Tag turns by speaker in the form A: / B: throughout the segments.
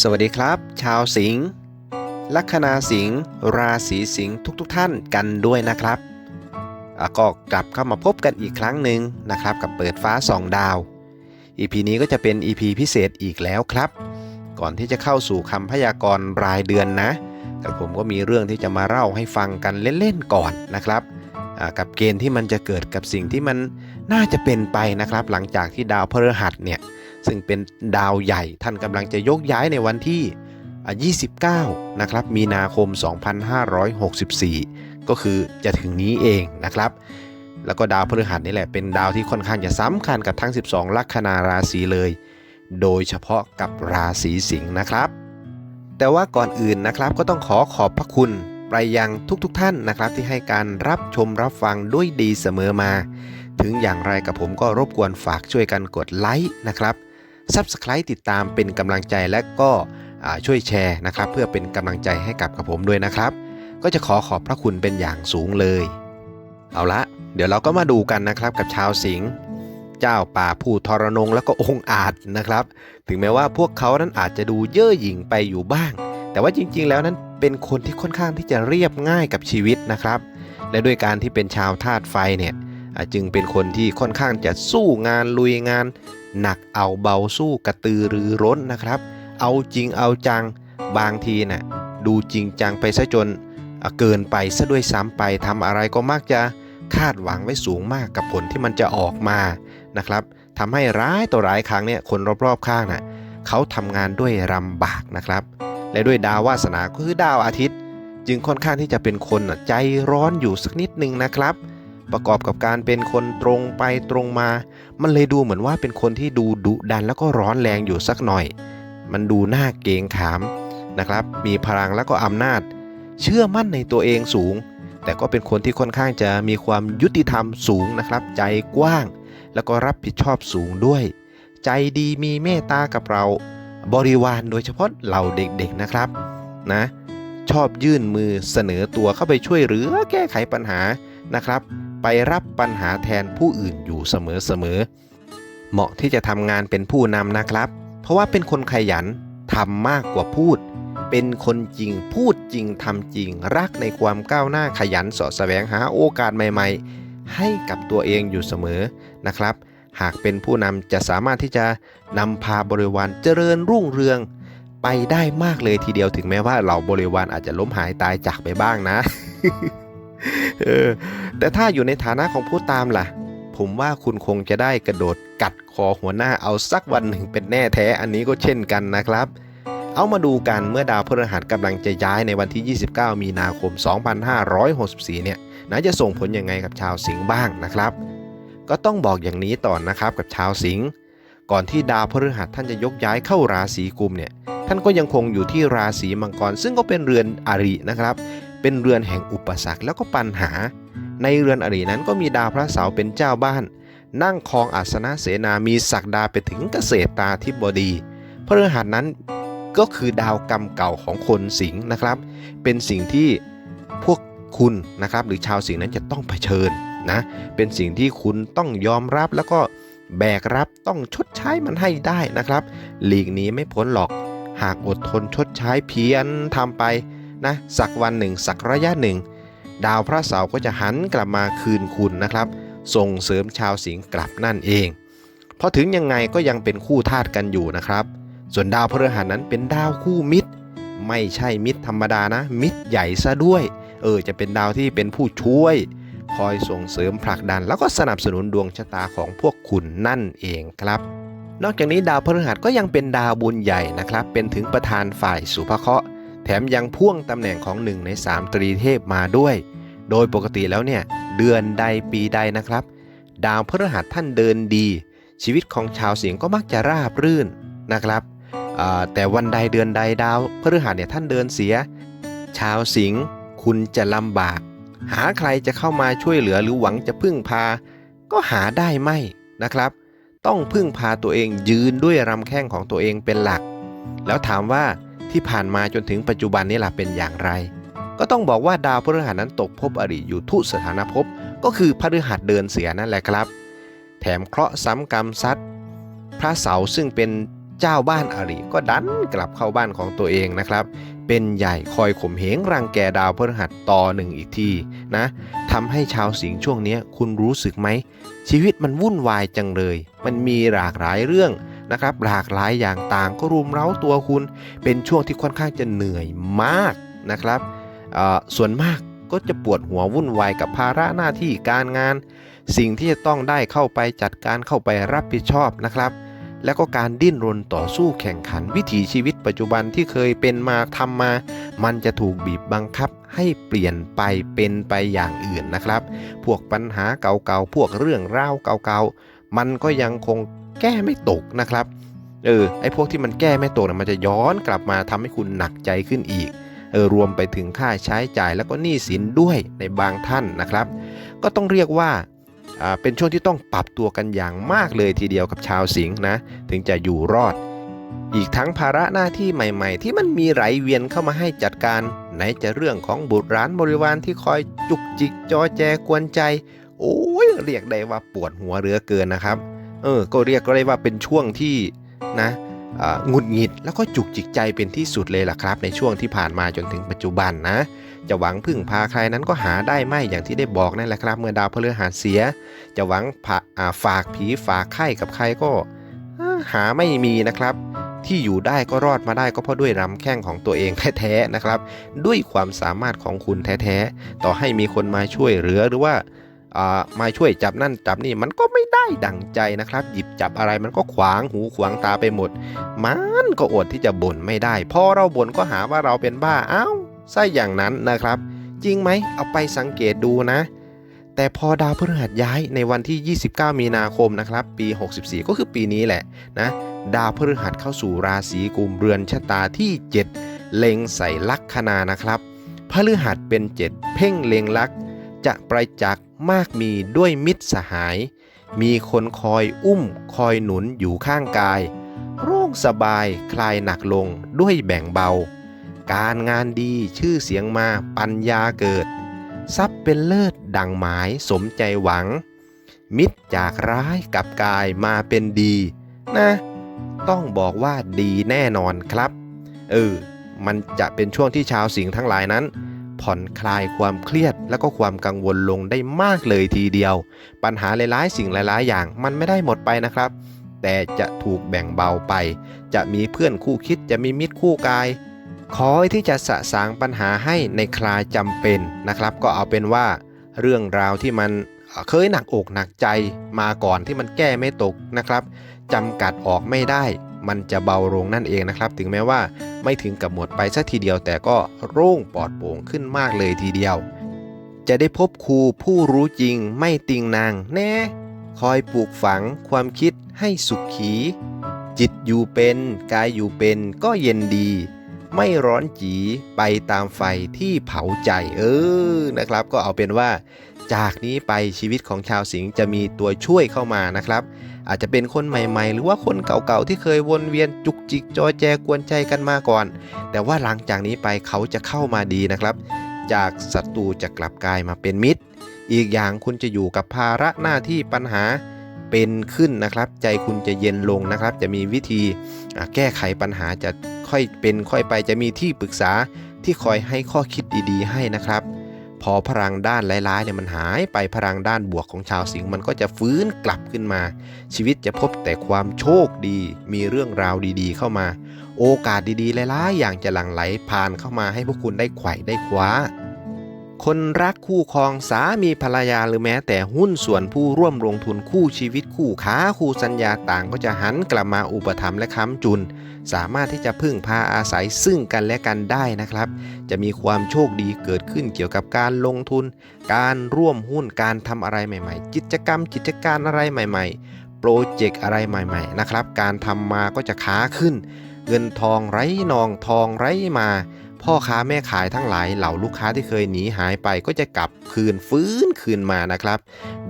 A: สวัสดีครับ ชาวสิงห์ลัคนาสิงห์ราศีสิงห์ทุกๆทท่านกันด้วยนะครับอะก็กลับเข้ามาพบกันอีกครั้งหนึ่งนะครับกับเปิดฟ้าสองดาว EP นี้ก็จะเป็น EP พิเศษอีกแล้วครับ ก่อนที่จะเข้าสู่คำพยากรณ์รายเดือนนะ แต่ผมก็มีเรื่องที่จะมาเล่าให้ฟังกันเล่นๆก่อนนะครับ กับเกณฑ์ที่มันจะเกิดกับสิ่งที่มันน่าจะเป็นไปนะครับ หลังจากที่ดาวพฤหัสเนี่ยซึ่งเป็นดาวใหญ่ท่านกำลังจะยกย้ายในวันที่ 29 นะครับ มีนาคม 2564 ก็คือจะถึงนี้เองนะครับ แล้วก็ดาวพฤหัสนี่แหละเป็นดาวที่ค่อนข้างจะสำคัญกับทั้ง 12 ลัคนาราศีเลย โดยเฉพาะกับราศีสิงห์นะครับ แต่ว่าก่อนอื่นนะครับก็ต้องขอขอบพระคุณ ไปยังทุกๆทท่านนะครับ ที่ให้การรับชมรับฟังด้วยดีเสมอมา ถึงอย่างไรกับผมก็รบกวนฝากช่วยกันกดไลค์นะครับ Subscribe ติดตามเป็นกำลังใจและก็ช่วยแชร์นะครับ เพื่อเป็นกำลังใจให้กับกับผมด้วยนะครับ ก็จะขอขอบพระคุณเป็นอย่างสูงเลย เอาละเดี๋ยวเราก็มาดูกันนะครับกับชาวสิงห์เจ้าป่าผู้ทรนงแล้วก็องค์อาจนะครับ ถึงแม้ว่าพวกเขานั้นอาจจะดูเย่อหยิ่งไปอยู่บ้าง แต่ว่าจริงๆแล้วนั้น เป็นคนที่ค่อนข้างที่จะเรียบง่ายกับชีวิตนะครับ และด้วยการที่เป็นชาวธาตุไฟเนี่ยจึงเป็นคนที่ค่อนข้างจะสู้งานลุยงาน หนักเอาเบาสู้กระตือรือร้นนะครับ เอาจริงเอาจังบางทีน่ะดูจริงจังไปซะจนเกินไปซะด้วยซ้ำไปทำอะไรก็มักจะคาดหวังไว้สูงมากกับผลที่มันจะออกมานะครับทำให้ร้ายต่อร้ายครั้งเนี่ยคนรอบๆข้างน่ะเขาทำงานด้วยลำบากนะครับ และด้วยดาววาสนาก็คือดาวอาทิตย์ จึงค่อนข้างที่จะเป็นคนใจร้อนอยู่สักนิดนึงนะครับ ประกอบกับการเป็นคนตรงไปตรงมา มันเลยดูเหมือนว่าเป็นคนที่ดูดุดันแล้วก็ร้อนแรงอยู่สักหน่อย มันดูน่าเกงขามนะครับ มีพลังแล้วก็อำนาจ เชื่อมั่นในตัวเองสูง แต่ก็เป็นคนที่ค่อนข้างจะมีความยุติธรรมสูงนะครับ ใจกว้าง แล้วก็รับผิดชอบสูงด้วย ใจดีมีเมตตากับเรา บริวารโดยเฉพาะเหล่าเด็กๆนะครับนะชอบยื่นมือเสนอตัวเข้าไปช่วยเหรือแก้ไขปัญหานะครับ ไปรับปัญหาแทนผู้อื่นอยู่เสมอๆเหมาะที่จะทำงานเป็นผู้นำนะครับ เพราะว่าเป็นคนขยันทำมากกว่าพูด เป็นคนจริงพูดจริงทำจริง รักในความก้าวหน้าขยันสาะแสวงหาโอกาสใหม่ ๆ ให้กับตัวเองอยู่เสมอนะครับ หากเป็นผู้นำจะสามารถที่จะนำพาบริวารเจริญรุ่งเรืองไปได้มากเลยทีเดียวถึงแม้ว่าเหล่าบริวารอาจจะล้มหายตายจากไปบ้างนะออแต่ถ้าอยู่ในฐานะของผู้ตามล่ะ ผมว่าคุณคงจะได้กระโดดกัดคอหัวหน้าเอาสักวันหนึ่งเป็นแน่แท้อันนี้ก็เช่นกันนะครับ เอามาดูกันเมื่อดาวพฤหัสกำลังจะย้ายในวันที่ 29 มีนาคม 2564 เนี่ยน่าจะส่งผลยังไงกับชาวสิงห์บ้างนะครับ ก็ต้องบอกอย่างนี้ต่อนนะครับกับชาวสิงห์ก่อนที่ดาวพฤหัสท่านจะยกย้ายเข้าราศีกุมเนี่ยท่านก็ยังคงอยู่ที่ราศีมังกร ซึ่งก็เป็นเรือนอรินะครับ เป็นเรือนแห่งอุปสรรคแล้วก็ปัญหา ในเรือนอรินั้นก็มีดาวพระเสาร์เป็นเจ้าบ้าน นั่งครองอาสนะเสนามีศักดาไปถึงเกษตรตาธิบดีพฤหัสนั้นก็คือดาวกรรมเก่าของคนสิงห์นะครับ เป็นสิ่งที่พวกคุณนะครับ หรือชาวสิงห์นั้นจะต้องเผชิญ นะเป็นสิ่งที่คุณต้องยอมรับแล้วก็แบกรับต้องชดใช้มันให้ได้นะครับหลีกนี้ไม่พ้นหรอก หากอดทนชดใช้เพียรทำไปนะสักวันหนึ่ง สักระยะหนึ่ง ดาวพระเสาร์ก็จะหันกลับมาคืนคุณนะครับ ส่งเสริมชาวสิงห์กลับนั่นเองพราะถึงยังไงก็ยังเป็นคู่ธาตุกันอยู่นะครับ ส่วนดาวพฤหัสนั้นเป็นดาวคู่มิตร ไม่ใช่มิตรธรรมดานะ มิตรใหญ่ซะด้วย เออจะเป็นดาวที่เป็นผู้ช่วย คอยส่งเสริมผลักดัน แล้วก็สนับสนุนดวงชะตาของพวกคุณนั่นเองครับ นอกจากนี้ดาวพฤหัสก็ยังเป็นดาวบุญใหญ่นะครับ เป็นถึงประธานฝ่ายสุภเคราะห์แถมยังพ่วงตำแหน่งของหนึ่งในสามตรีเทพมาด้วย โดยปกติแล้วเนี่ยเดือนใดปีใดนะครับ ดาวพฤหัสท่านเดินดี ชีวิตของชาวสิงห์ก็มักจะราบรื่นนะครับแต่วันใดเดือนใดดาวพฤหัสเนี่ยท่านเดินเสีย ชาวสิงห์คุณจะลำบาก หาใครจะเข้ามาช่วยเหลือหรือหวังจะพึ่งพา ก็หาได้ไม่นะครับ ต้องพึ่งพาตัวเองยืนด้วยรำแข้งของตัวเองเป็นหลัก แล้วถามว่าที่ผ่านมาจนถึงปัจจุบันนี้ล่ะเป็นอย่างไร ก็ต้องบอกว่าดาวพฤหัสนั้นตกภพอริอยู่ทุสถานภพก็คือพฤหัสเดินเสียนั่นแหละครับ แถมเคราะห์ซ้ำกรรมซัดพระเสาซึ่งเป็น เจ้าบ้านอาริก็ดันกลับเข้าบ้านของตัวเองนะครับ เป็นใหญ่คอยข่มเหงรังแกดาวพฤหัสต่อหนึ่งอีกทีนะทำให้ชาวสิงห์ช่วงนี้คุณรู้สึกไหม ชีวิตมันวุ่นวายจังเลย มันมีหลากหลายเรื่องนะครับหลากหลายอย่างต่างก็รุมเร้าตัวคุณ เป็นช่วงที่ค่อนข้างจะเหนื่อยมากนะครับส่วนมากก็จะปวดหัววุ่นวายกับภาระหน้าที่การงาน สิ่งที่จะต้องได้เข้าไปจัดการเข้าไปรับผิดชอบนะครับ แล้วก็การดิ้นรนต่อสู้แข่งขันวิถีชีวิตปัจจุบันที่เคยเป็นมาทำมา มันจะถูกบีบบังคับให้เปลี่ยนไปเป็นไปอย่างอื่นนะครับ พวกปัญหาเก่าๆ พวกเรื่องราวเก่าๆ มันก็ยังคงแก้ไม่ตกนะครับ เออ ไอ้พวกที่มันแก้ไม่ตกนะมันจะย้อนกลับมาทำให้คุณหนักใจขึ้นอีก เออ รวมไปถึงค่าใช้จ่ายแล้วก็หนี้สินด้วยในบางท่านนะครับ ก็ต้องเรียกว่า เป็นช่วงที่ต้องปรับตัวกันอย่างมากเลยทีเดียวกับชาวสิงห์นะ ถึงจะอยู่รอด อีกทั้งภาระหน้าที่ใหม่ ๆ ที่มันมีไหลเวียนเข้ามาให้จัดการ ไหนจะเรื่องของบุตรร้านบริวารที่คอยจุกจิกจอแจกวนใจ โอ้ยเรียกได้ว่าปวดหัวเรือเกินนะครับ เออ ก็เรียกก็ได้ว่าเป็นช่วงที่นะ หงุดหงิดแล้วก็จุกจิกใจเป็นที่สุดเลยล่ะครับ ในช่วงที่ผ่านมาจนถึงปัจจุบันนะ จะหวังพึ่งพาใครนั้นก็หาได้ไม่อย่างที่ได้บอกนั่นแหละครับ เมื่อดาวพฤหัสเสีย จะหวังาฝากผีฝากไข่กับใครก็ หาไม่มีนะครับที่อยู่ได้ก็รอดมาได้ก็เพราะด้วยรำแข้งของตัวเองแท้ๆนะครับ ด้วยความสามารถของคุณแท้ๆ ต่อให้มีคนมาช่วยเหลือหรือว่าอ่ามาช่วยจับนั่นจับนี่มันก็ไม่ ได้ดั่งใจนะครับ หยิบจับอะไรมันก็ขวางหูขวางตาไปหมด มันก็อดที่จะบ่นไม่ได้ พอเราบ่นก็หาว่าเราเป็นบ้าเอ้าซะอย่างนั้นนะครับ จริงไหมเอาไปสังเกตดูนะ แต่พอดาวพฤหัสย้ายในวันที่ 29 มีนาคมนะครับ ปี 64 ก็คือปีนี้แหละนะ ดาวพฤหัสเข้าสู่ราศีกุมเรือนชะตาที่ 7 เล็งใส่ลัคนานะครับพฤหัสเป็น 7 เพ่งเล็งลัก จะประจักษ์มากมีด้วยมิตรสหาย มีคนคอยอุ้มคอยหนุนอยู่ข้างกาย โร่งสบายคลายหนักลงด้วยแบ่งเบา การงานดีชื่อเสียงมาปัญญาเกิด ทรัพย์เป็นเลิศดังหมายสมใจหวัง มิตรจากร้ายกับกายมาเป็นดี นะ ต้องบอกว่าดีแน่นอนครับ เออ มันจะเป็นช่วงที่ชาวสิงห์ทั้งหลายนั้น ผ่อนคลายความเครียด และก็ความกังวลลงได้มากเลยทีเดียว ปัญหาหลายๆ สิ่งหลายๆ อย่างมันไม่ได้หมดไปนะครับ แต่จะถูกแบ่งเบาไป จะมีเพื่อนคู่คิดจะมีมิตรคู่กายคอยที่จะสะสางปัญหาให้ในคลาจำเป็นนะครับ ก็เอาเป็นว่าเรื่องราวที่มันเอ่อเคยหนักอกหนักใจมาก่อนที่มันแก้ไม่ตกนะครับจำกัดออกไม่ได้ มันจะเบาลงนั่นเองนะครับ ถึงแม้ว่าไม่ถึงกับหมดไปสักทีเดียว แต่ก็โล่งปลอดโปร่งขึ้นมากเลยทีเดียว จะได้พบครูผู้รู้จริงไม่ติงนางแน่ คอยปลูกฝังความคิดให้สุขขี จิตอยู่เป็นกายอยู่เป็นก็เย็นดี ไม่ร้อนจีไปตามไฟที่เผาใจเออนะครับ ก็เอาเป็นว่า จากนี้ไปชีวิตของชาวสิงห์จะมีตัวช่วยเข้ามานะครับ อาจจะเป็นคนใหม่ๆ หรือว่าคนเก่าๆที่เคยวนเวียนจุกจิกจอแจกวนใจกันมาก่อน แต่ว่าหลังจากนี้ไปเขาจะเข้ามาดีนะครับ จากศัตรูจะกลับกลายมาเป็นมิตร อีกอย่างคุณจะอยู่กับภาระหน้าที่ปัญหาเป็นขึ้นนะครับ ใจคุณจะเย็นลงนะครับ จะมีวิธีแก้ไขปัญหาจะค่อยเป็นค่อยไปจะมีที่ปรึกษาที่คอยให้ข้อคิดดีๆ ให้นะครับ พอพลังด้านร้ายๆเนี่ยมันหายไปพลังด้านบวกของชาวสิงห์มันก็จะฟื้นกลับขึ้นมา ชีวิตจะพบแต่ความโชคดี มีเรื่องราวดีๆ เข้ามา โอกาสดีๆหลายๆอย่างจะหลั่งไหลผ่านเข้ามาให้พวกคุณได้ไขว่ได้คว้า คนรักคู่ครองสามีภรรยาหรือแม้แต่หุ้นส่วนผู้ร่วมลงทุนคู่ชีวิตคู่ค้าคู่สัญญาต่างก็จะหันกลับมาอุปถัมภ์และค้ำจุน สามารถที่จะพึ่งพาอาศัยซึ่งกันและกันได้นะครับ จะมีความโชคดีเกิดขึ้นเกี่ยวกับการลงทุน การร่วมหุ้นการทำอะไรใหม่ ๆ กิจกรรม กิจการอะไรใหม่ ๆ โปรเจกต์อะไรใหม่ ๆ นะครับ การทำมาก็จะค้าขึ้น เงินทองไร้นองทองไร้มา พ่อค้าแม่ขายทั้งหลายเหล่าลูกค้าที่เคยหนีหายไปก็จะกลับคืนฟื้นคืนมานะครับ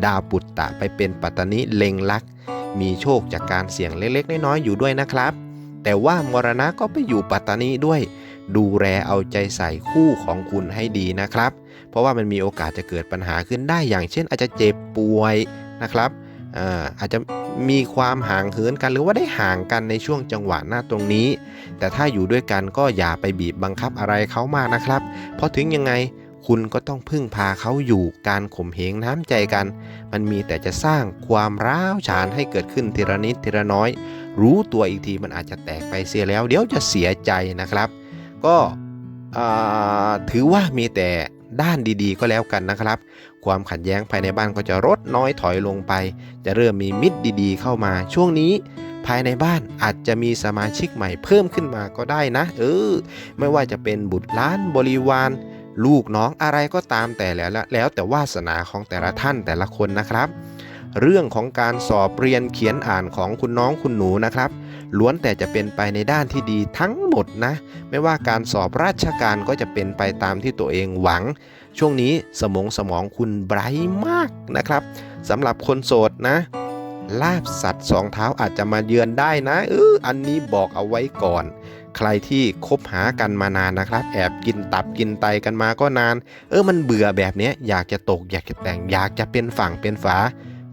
A: ดาวปุตตะไปเป็นปัตตนิเล็งลัก มีโชคจากการเสี่ยงเล็กๆ น้อยๆอยู่ด้วยนะครับ แต่ว่ามรณะก็ไปอยู่ปัตตานีด้วย ดูแลเอาใจใส่คู่ของคุณให้ดีนะครับ เพราะว่ามันมีโอกาสจะเกิดปัญหาขึ้นได้อย่างเช่นอาจจะเจ็บป่วยนะครับ อาจจะมีความห่างเหินกัน หรือว่าได้ห่างกันในช่วงจังหวะหน้าตรงนี้ แต่ถ้าอยู่ด้วยกันก็อย่าไปบีบบังคับอะไรเขามากนะครับ เพราะถึงยังไงคุณก็ต้องพึ่งพาเขาอยู่การข่มเหงน้ำใจกัน มันมีแต่จะสร้างความร้าวฉานให้เกิดขึ้นทีละนิดทีละน้อย รู้ตัวอีกทีมันอาจจะแตกไปเสียแล้ว เดี๋ยวจะเสียใจนะครับ ก็ถือว่ามีแต่ด้านดีๆ ก็แล้วกันนะครับ ความขัดแย้งภายในบ้านก็จะลดน้อยถอยลงไป จะเริ่มมีมิตรดีๆ เข้ามา ช่วงนี้ภายในบ้านอาจจะมีสมาชิกใหม่เพิ่มขึ้นมาก็ได้นะ เออ ไม่ว่าจะเป็นบุตรล้านบริวาร ลูกน้องอะไรก็ตามแต่แล้วแล้วแต่วาสนาของแต่ละท่านแต่ละคนนะครับ เรื่องของการสอบเรียนเขียนอ่านของคุณน้องคุณหนูนะครับ ล้วนแต่จะเป็นไปในด้านที่ดีทั้งหมดนะ ไม่ว่าการสอบราชการก็จะเป็นไปตามที่ตัวเองหวัง ช่วงนี้สมองสมองคุณไบรท์มากนะครับสำหรับคนโสดนะลาบสัตว์สองเท้าอาจจะมาเยือนได้นะเอออันนี้บอกเอาไว้ก่อน ใครที่คบหากันมานานนะครับ แอบกินตับกินไตกันมาก็นาน เออมันเบื่อแบบนี้อยากจะตกอยากจะแต่งอยากจะเป็นฝั่งเป็นฝา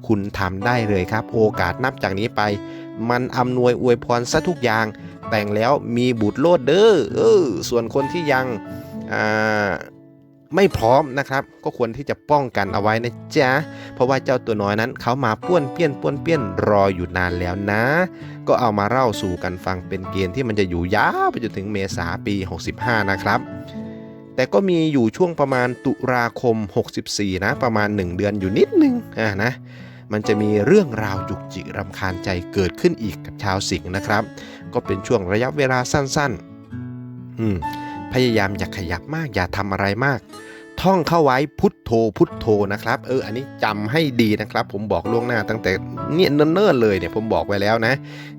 A: คุณทำได้เลยครับ โอกาสนับจากนี้ไป มันอำนวยอวยพรซะทุกอย่าง แต่งแล้วมีบุตรโลดเด้อเออส่วนคนที่ยังไม่พร้อมนะครับ ก็ควรที่จะป้องกันเอาไว้นะจ๊ะ เพราะว่าเจ้าตัวน้อยนั้นเขามาป้วนเปี้ยนป้วนเปี้ยนรออยู่นานแล้วนะ ก็เอามาเล่าสู่กันฟังเป็นเกณฑ์ที่มันจะอยู่ยาวไปจนถึงเมษาปี 65 นะครับ แต่ก็มีอยู่ช่วงประมาณตุลาคม 64 นะ ประมาณ 1 เดือนอยู่นิดนึงอ่านะ มันจะมีเรื่องราวจุกจิกรำคาญใจเกิดขึ้นอีกกับชาวสิงห์นะครับ ก็เป็นช่วงระยะเวลาสั้นๆ อืมพยายามอย่าขยับมากอย่าทำอะไรมาก ท่องเข้าไว้พุทโธพุทโธนะครับ เอออันนี้จำให้ดีนะครับ ผมบอกล่วงหน้าตั้งแต่เนี่ยเนิ่นๆเลยเนี่ยผมบอกไว้แล้วนะ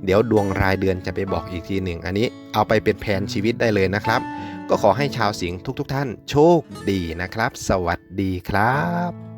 A: เดี๋ยวดวงรายเดือนจะไปบอกอีกทีหนึ่งอันนี้เอาไปเป็นแผนชีวิตได้เลยนะครับ ก็ขอให้ชาวสิงห์ทุกๆทท่านโชคดีนะครับ สวัสดีครับ